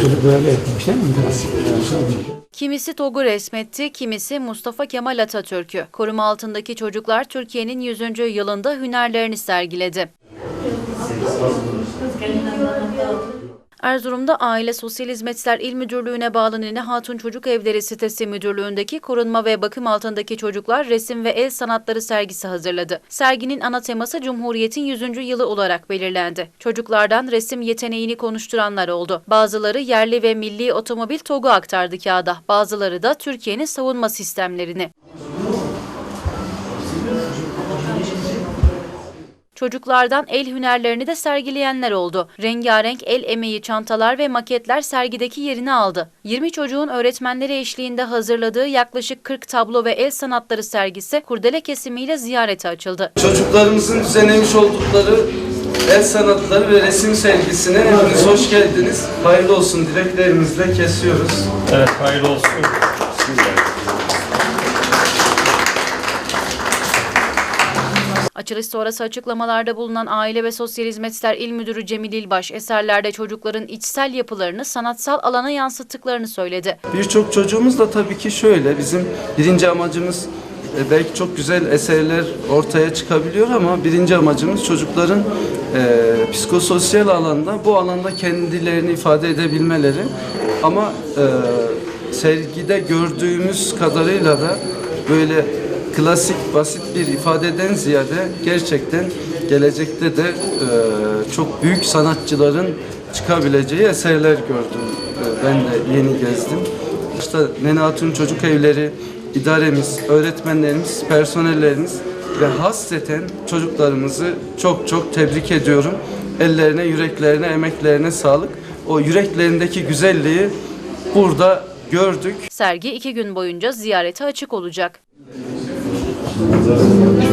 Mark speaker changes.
Speaker 1: Çocuklarla yapmış değil mi?
Speaker 2: Kimisi TOG'u resmetti, kimisi Mustafa Kemal Atatürk'ü. Koruma altındaki çocuklar Türkiye'nin 100. yılında hünerlerini sergiledi. Erzurum'da Aile Sosyal Hizmetler İl Müdürlüğü'ne bağlı Nine Hatun Çocuk Evleri sitesi müdürlüğündeki korunma ve bakım altındaki çocuklar resim ve el sanatları sergisi hazırladı. Serginin ana teması Cumhuriyet'in 100. yılı olarak belirlendi. Çocuklardan resim yeteneğini konuşturanlar oldu. Bazıları yerli ve milli otomobil TOG'u aktardı kağıda. Bazıları da Türkiye'nin savunma sistemlerini. Çocuklardan el hünerlerini de sergileyenler oldu. Rengarenk el emeği çantalar ve maketler sergideki yerini aldı. 20 çocuğun öğretmenleri eşliğinde hazırladığı yaklaşık 40 tablo ve el sanatları sergisi kurdele kesimiyle ziyarete açıldı.
Speaker 3: Çocuklarımızın düzenlemiş oldukları el sanatları ve resim sergisine hepiniz hoş geldiniz. Hayırlı olsun dileklerimizle kesiyoruz.
Speaker 4: Evet, hayırlı olsun.
Speaker 2: Açılış sonrası açıklamalarda bulunan Aile ve Sosyal Hizmetler İl Müdürü Cemil İlbaş, eserlerde çocukların içsel yapılarını sanatsal alana yansıttıklarını söyledi.
Speaker 3: Birçok çocuğumuz da tabii ki şöyle bizim birinci amacımız e, belki çok güzel eserler ortaya çıkabiliyor ama birinci amacımız çocukların e, psikososyal alanda bu alanda kendilerini ifade edebilmeleri ama e, sergide gördüğümüz kadarıyla da böyle klasik basit bir ifadeden ziyade gerçekten gelecekte de e, çok büyük sanatçıların çıkabileceği eserler gördüm. E, ben de yeni gezdim. İşte Nene Hatun Çocuk Evleri, idaremiz, öğretmenlerimiz, personellerimiz ve hasreten çocuklarımızı çok çok tebrik ediyorum. Ellerine, yüreklerine, emeklerine sağlık. O yüreklerindeki güzelliği burada gördük.
Speaker 2: Sergi iki gün boyunca ziyarete açık olacak.
Speaker 5: Bir de üç boyutlu